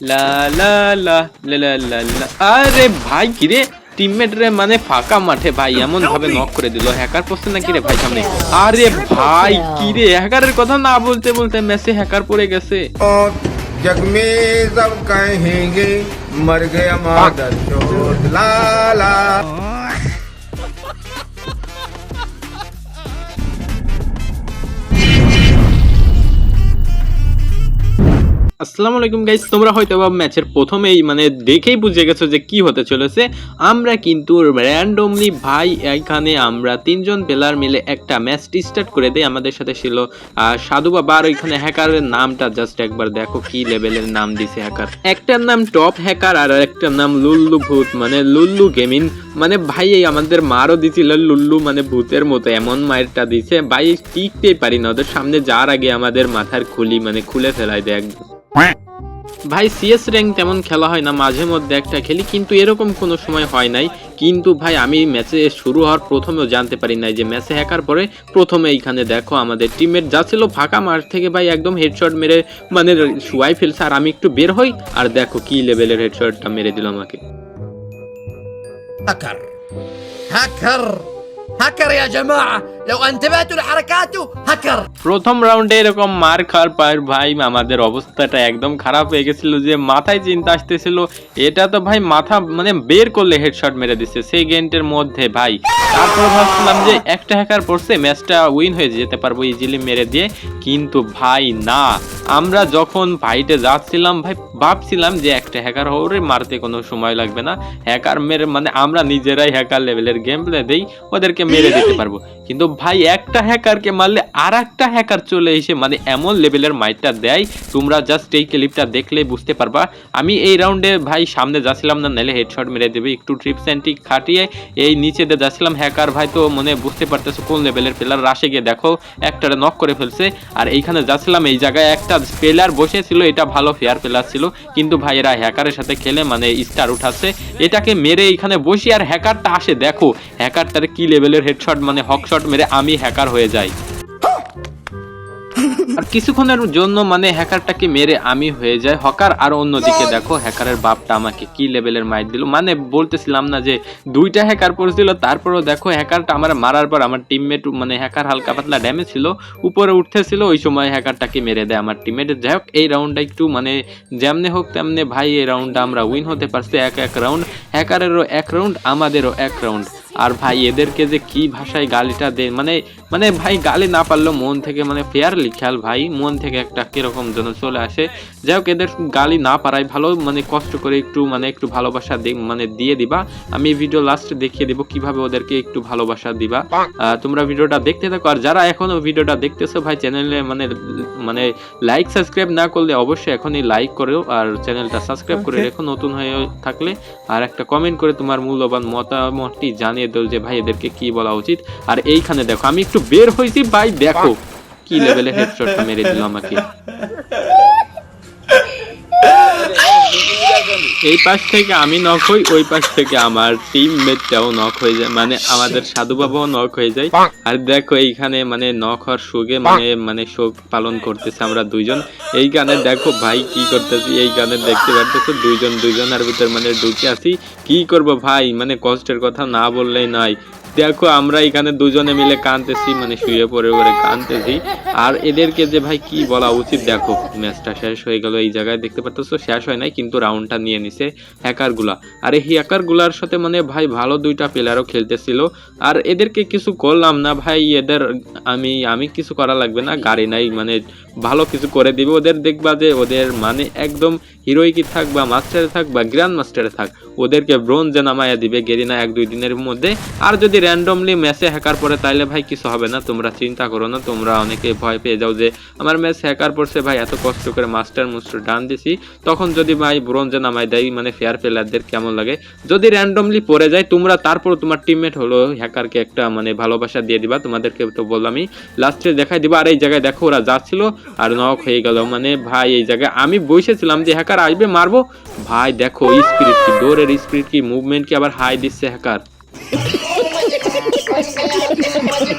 লা লা লা লা লা লা লা আরে ভাই কিরে টিমমেট রে মানে ফাঁকা মাঠে ভাই এমন ভাবে নক করে দিল হ্যাকার পড়ছে না কিরে ভাই সামনে আরে ভাই কিরে হ্যাকারের কথা না বলতে বলতে মেসে হ্যাকার পড়ে গেছে और जग में सब कहेंगे मर गया मादर चोट लाला আসসালামু আলাইকুম গাইস তোমরা হয়তো বা ম্যাচের প্রথমেই মানে দেখেই বুঝে গেছো যে কি হতে চলেছে। আমরা কিন্তু র্যান্ডমলি ভাই এখানে আমরা তিনজন প্লেয়ার মিলে একটা ম্যাচ স্টার্ট করে দেই। আমাদের সাথে ছিল সাধু বাবা আর ওইখানে হ্যাকারের নামটা জাস্ট একবার দেখো কি লেভেলের নাম দিছে হ্যাকার একটার নাম টপ হ্যাকার আর একটার নাম লুল্লু ভূত মানে লুল্লু গেমিং মানে ভাই এই আমাদের মারও দিছিল লুল্লু মানে ভূতের মতো এমন মায়েরটা দিছে। ভাই টিকতেই পারি না, ওদের সামনে যাওয়ার আগে আমাদের মাথার খুলি মানে খুলে ফেলাই দেয় একদম। ভাই সিএস র্যাঙ্ক তেমন খেলা হয় না, মাঝে মধ্যে একটা খেলি, কিন্তু এরকম কোনো সময় হয় নাই। কিন্তু ভাই, আমি ম্যাচে শুরু হওয়ার প্রথমেও জানতে পারি নাই যে ম্যাচে হ্যাকার পরে প্রথমে এইখানে দেখো আমাদের টিমের যা ছিল ফাঁকা মাঠ থেকে ভাই একদম হেডশট মেরে মানে শুয়াই ফেলছে। আর আমি একটু বের হই, আর দেখো কি লেভেলের হেডশটটা মেরে দিল আমাকে। হ্যাকার। হ্যাকার। হ্যাকার ইয়া لو انتبهتوا لحركاته هكر প্রথম রাউন্ডে এরকম মার খাওয়ার পর ভাই আমাদের অবস্থাটা একদম খারাপ হয়ে গেছিল যে মাথায় চিন্তা আসতেছিল এটা তো ভাই মাথা মানে বের করলে হেডশট মেরে দিচ্ছে সেই গেন্টের মধ্যে ভাই তারপর ভাবছিলাম যে একটা হ্যাকার পড়ছে ম্যাচটা উইন হয়ে যেতে পারবো ইজিলি মেরে দিয়ে কিন্তু ভাই না আমরা যখন ফাইটে যাচ্ছিলাম ভাই ভাবছিলাম যে একটা হ্যাকার হরে মারতে কোনো সময় লাগবে না হ্যাকার মেরে মানে আমরা নিজেরাই হ্যাকার লেভেলের গেম প্লে দেই ওদেরকে মেরে দিতে পারবো কিন্তু ভাই, একটা হ্যাকারকে মারলে আর একটা হ্যাকার চলে এসে মানে এমন লেভেলের মাইটটা দেয়। তোমরা জাস্ট এই ক্লিপটা দেখলে বুঝতে পারবা। আমি এই রাউন্ডে ভাই সামনে যাচ্ছিলাম না, নাহলে হেডশট মেরে দেবে। একটু ট্রিপস অ্যান্ড ট্রিক খাটিয়ে এই নিচে দিয়ে যাচ্ছিলাম। হ্যাকার ভাই তো মনে বুঝতে পারতেছো কোন লেভেলের প্লেয়ার রাশে গিয়ে দেখো, একটারে নক করে ফেলছে। আর এইখানে যাচ্ছিলাম, এই জায়গায় একটা প্লেয়ার বসেছিল। এটা ভালো ফেয়ার প্লেয়ার ছিল। কিন্তু ভাই, এরা হ্যাকারের সাথে খেলে মানে স্টার উঠাচ্ছে। এটাকে মেরে এইখানে বসি আর হ্যাকারটা আসে। দেখো হ্যাকারটার কি লেভেলের হেডশট মানে হকশট মেরে আমি হ্যাকার হয়ে যাই। আর কিছুক্ষণের জন্য মানে হ্যাকারটাকে মেরে আমি হয়ে যাই। হকার আর অন্যদিকে দেখো হ্যাকারের বাপটা আমাকে কি লেভেলের মাইট দিল? মানে বলতেছিলাম না যে দুইটা হ্যাকার পড়েছিল তারপরেও দেখো হ্যাকারটা আমার মারার পর আমার টিমমেট মানে হ্যাকার হালকা পাতলা ড্যামেজ ছিল উপরে উঠতেছিল ওই সময় হ্যাকারটাকে মেরে দেয় আমার টিমমেট যাই হোক এই রাউন্ডটা একটু মানে যেমনে হোক তেমনে ভাই এই রাউন্ডটা আমরা উইন হতে পারছি এক এক রাউন্ড হ্যাকারেরও এক রাউন্ড আমাদেরও এক রাউন্ড আর ভাই এদেরকে যে কি ভাষায় গালিটা দেয় মানে মানে ভাই গালি না পারলেও মন থেকে মানে ফেয়ারলি খেয়াল ভাই মন থেকে একটা কীরকম যেন চলে আসে। যাই হোক এদের গালি না পারাই ভালো মানে কষ্ট করে একটু মানে একটু ভালোবাসা মানে দিয়ে দিবা। আমি ভিডিও লাস্টে দেখিয়ে দিব কীভাবে ওদেরকে একটু ভালোবাসা দিবা। তোমরা ভিডিওটা দেখতে থাকো। আর যারা এখনও ভিডিওটা দেখতেছো ভাই চ্যানেলে মানে মানে লাইক সাবস্ক্রাইব না করলে অবশ্যই এখনই লাইক করো আর চ্যানেলটা সাবস্ক্রাইব করে রেখো নতুন হয়ে থাকলে। আর একটা কমেন্ট করে তোমার মূল্যবান মতামতটি জানিয়ে দাও যে ভাই এদেরকে কি বলা উচিত। আর এইখানে দেখো আমি একটু বের হয়েছি ভাই দেখো কি লেভেলের হেডশটটা মেরে দিল আমাকে। এই পাশ থেকে আমি নক হই ওই পাশ থেকে আমার টিম মেটটাও নক হয়ে যায় মানে আমাদের সাধু বাবাও নক হয়ে যায়। আর দেখো এইখানে মানে নক হওয়ার শোকে মানে মানে শোক পালন করতেছে আমরা দুইজন। এই গানে দেখো ভাই কি করতেছি এই গানে দেখতে পারতেছো দুইজন দুইজনের ভিতর মানে ঢুকে আছি। কি করব ভাই মানে কষ্টের কথা না বললেই নয়। দেখো, আমরা এখানে দুজনে মিলে কানতেছি মানে শুয়ে পড়ে পড়ে কানতেছি আর এদেরকে যে ভাই কি বলা উচিত, দেখো, ম্যাচটা শেষ হয়ে গেল, এই জায়গায় দেখতে পাচ্ছ শেষ হয় নাই, কিন্তু রাউন্ডটা নিয়ে নিছে হ্যাকারগুলা আর এই হ্যাকারগুলার সাথে মানে ভাই ভালো দুইটা প্লেয়ারও খেলতেছিল। আর এদেরকে কিছু করলাম না, ভাই, এদের, আমি আমি কিছু করা লাগবে না, গাড়ি নাই মানে ভালো কিছু করে দিবে। ওদের দেখবা যে, ওদের মানে একদম হিরোইকি থাক বা মাস্টারে থাক বা গ্র্যান্ড মাস্টারে থাক, ওদেরকে ব্রোঞ্জে নামাইয়া দিবে, গেরিনা এক দুই দিনের মধ্যে। আর যদি র্যান্ডমলি ম্যাচে হ্যাকার পরে তাইলে ভাই কিছু হবে না, তোমরা চিন্তা করো না, তোমরা অনেকে ভয় পেয়ে যাও যে আমার ম্যাচ হ্যাকার পড়ছে ভাই, এত কষ্ট করে মাস্টার মুস্টার ডান দিছি। তখন যদি ভাই ব্রোঞ্জে নামায় দেয় মানে ফেয়ার প্লেয়ারদের কেমন লাগে? যদি র্যান্ডমলি পড়ে যায়, তোমরা তারপর তোমার টিমমেট হলো হ্যাকারকে একটা মানে ভালোবাসা দিয়ে দিবা, তোমাদেরকে তো বললামই লাস্টে দেখাই দিবা, আর এই জায়গায় দেখো ওরা যাচ্ছিল আর নক হয়ে গেল। মানে ভাই, এই জায়গায় আমি বসেছিলাম যে হ্যাকার আসবে, মারবো। ভাই, দেখো স্পিরিট কি দৌড়ের স্পিরিট কি মুভমেন্ট কি আবার হাই দিচ্ছে হ্যাকার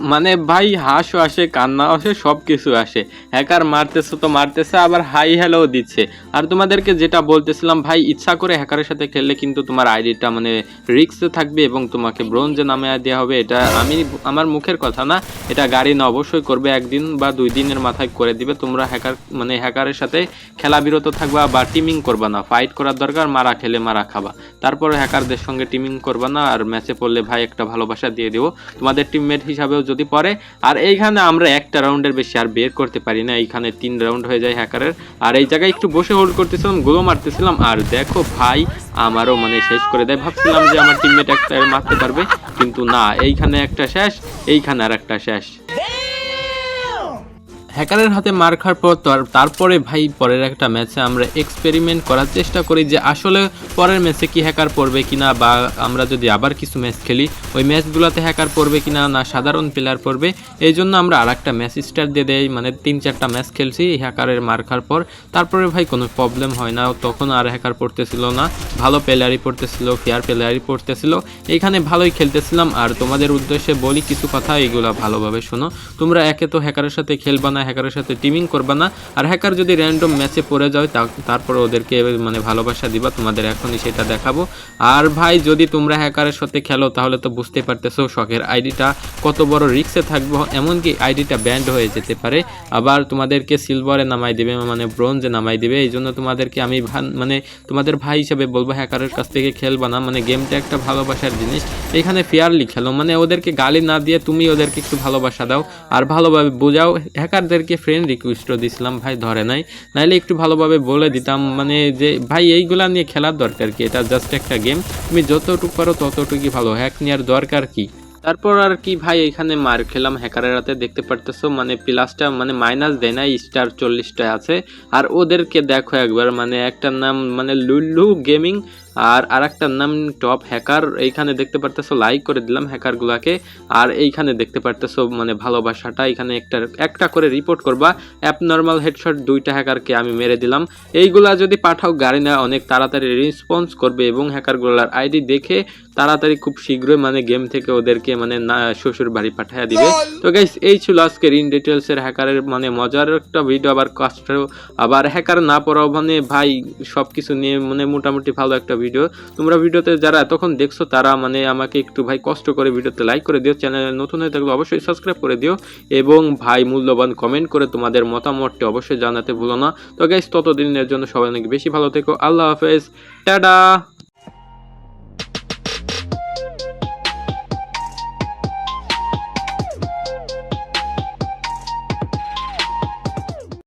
মানে ভাই হাসও আসে কান্না আসে সব কিছু আসে। হ্যাকার মারতেছে তো মারতেছে, আবার হাই হ্যালো দিচ্ছে। আর তোমাদেরকে যেটা বলতেছিলাম, ভাই ইচ্ছা করে হ্যাকারের সাথে খেললে কিন্তু তোমার আইডিটা মানে রিক্সে থাকবে এবং তোমাকে ব্রোঞ্জে নামে দেওয়া হবে, এটা আমি, আমার মুখের কথা না, এটা গাড়ি না অবশ্যই করবে, একদিন বা দুই দিনের মাথায় করে দিবে। তোমরা হ্যাকার মানে হ্যাকারের সাথে খেলা বিরত থাকবা বা টিমিং করবা না ফাইট করার দরকার, মারা খেলে মারা খাবা। তারপরে হ্যাকারদের সঙ্গে টিমিং করবা না, আর ম্যাচে পড়লে ভাই একটা ভালোবাসা দিয়ে দেবো। তোমাদের টিমমেট হিসাবেও যদি পড়ে আর এইখানে আমরা একটা রাউন্ডের বেশি আর বের করতে পারি না। এইখানে তিন রাউন্ড হয়ে যায় হ্যাকারের। আর এই জায়গায় একটু বসে হোল্ড করতেছিলাম, গোলো মারতেছিলাম। আর দেখো ভাই, আমারও মানে শেষ করে দেয়। ভাবছিলাম যে আমার টিমমেট একটা মারতে পারবে, কিন্তু না, এইখানে একটা শেষ, এইখানে আর একটা শেষ। হ্যাকারের হাতে মার খাওয়ার পর তার- তারপরে ভাই পরের একটা ম্যাচে আমরা এক্সপেরিমেন্ট করার চেষ্টা করি যে আসলে পরের ম্যাচে কি হ্যাকার পড়বে কিনা বা আমরা যদি আবার কিছু ম্যাচ খেলি, ওই ম্যাচগুলোতে হ্যাকার পড়বে কিনা না সাধারণ প্লেয়ার পড়বে, এই জন্য আমরা আর একটা ম্যাচ স্টার্ট দিয়ে দেই মানে তিন চারটা ম্যাচ খেলছি হ্যাকারের মার খাওয়ার পর। তারপরে ভাই কোনো প্রবলেম হয় না, তখন আর হ্যাকার পড়তেছিল না, ভালো প্লেয়ারই পড়তেছিল ফেয়ার প্লেয়ারই পড়তেছিল, এইখানে ভালোই খেলতেছিলাম। আর তোমাদের উদ্দেশ্যে বলি কিছু কথা, এগুলো ভালোভাবে শোনো। তোমরা একে তো হ্যাকারের সাথে খেলবা না হ্যাকারের সাথে টিমিং করবা না। আর হ্যাকার যদি র্যান্ডম ম্যাচে পড়ে তা- তারপরে ওদেরকে মানে ভালোবাসা দিবা, তোমাদের এখনই সেটা দেখাবো। আর ভাই, যদি তোমরা হ্যাকারের সাথে খেলো, তাহলে তো বুঝতে পারতেছো শখের আইডিটা কত বড় রিক্সে থাকব। এমনকি আইডিটা ব্যান্ড হয়ে যেতে পারে। আবার তোমাদেরকে সিলভারে নামাই দেবে মানে ব্রোঞ্জে নামাই দেবে। এই জন্য তোমাদেরকে আমি মানে তোমাদের ভাই হিসাবে বলব, হ্যাকারের কাছ থেকে খেলবা না। মানে গেমটা একটা ভালোবাসার জিনিস। এখানে ফেয়ারলি খেলো। মানে ওদেরকে গালি না দিয়ে তুমি ওদেরকে একটু ভালোবাসা দাও। আর ভালোভাবে বোঝাও। হ্যাকারদেরকে ফ্রেন্ড রিকোয়েস্টও দিছিলাম, ভাই, ধরে নাই। নাইলে একটু ভালোভাবে বলে দিতাম মানে যে, ভাই, এইগুলা নিয়ে খেলার দরকার কি? এটা জাস্ট একটা গেম তুমি যতটুকু পারো ততটুকুই ভালো। হ্যাক নেওয়ার দরকার কি? তারপর আর কি, ভাই, এখানে মার খেলাম। হ্যাকারের হাতে দেখতে পারতেছো মানে প্লাসটা মানে মাইনাস দেয় না স্টার চল্লিশটা আছে। আর ওদেরকে দেখো একবার মানে একটার নাম মানে লুল্লু গেমিং আর আরেকটার নাম টপ হ্যাকার এইখানে দেখতে পারতেছো লাইক করে দিলাম হ্যাকারগুলাকে আর এইখানে দেখতে পারতেছো মানে ভালোবাসাটা এখানে একটা একটা করে রিপোর্ট করবা অ্যাপ নর্মাল হেডশট দুইটা হ্যাকারকে আমি মেরে দিলাম। এইগুলা যদি পাঠাও, গাড়ি না অনেক তাড়াতাড়ি রেসপন্স করবে এবং হ্যাকারগুলার আইডি দেখে তাড়াতাড়ি খুব শীঘ্রই মানে গেম থেকে ওদেরকে মানে না, শ্বশুর বাড়ি পাঠিয়ে দিবে। তো গাইস এই ছিল আজকের ইন ডিটেলসের হ্যাকারের মানে মজার একটা ভিডিও আবার কষ্ট আবার হ্যাকার না পড়াও মানে ভাই সব কিছু নিয়ে মানে মোটামুটি ভালো একটা ভিডিও। তোমরা ভিডিওতে যারা এতক্ষণ দেখছ, তারা মানে আমাকে একটু ভাই কষ্ট করে ভিডিওতে লাইক করে দিও। চ্যানেলে নতুন হয়ে থাকলে অবশ্যই সাবস্ক্রাইব করে দিও। এবং ভাই মূল্যবান কমেন্ট করে তোমাদের মতামতটি অবশ্যই জানাতে ভুলো না। তো গাইস ততদিনের জন্য সবাই অনেক বেশি ভালো থেকো। আল্লাহ হাফেজ। টাটা!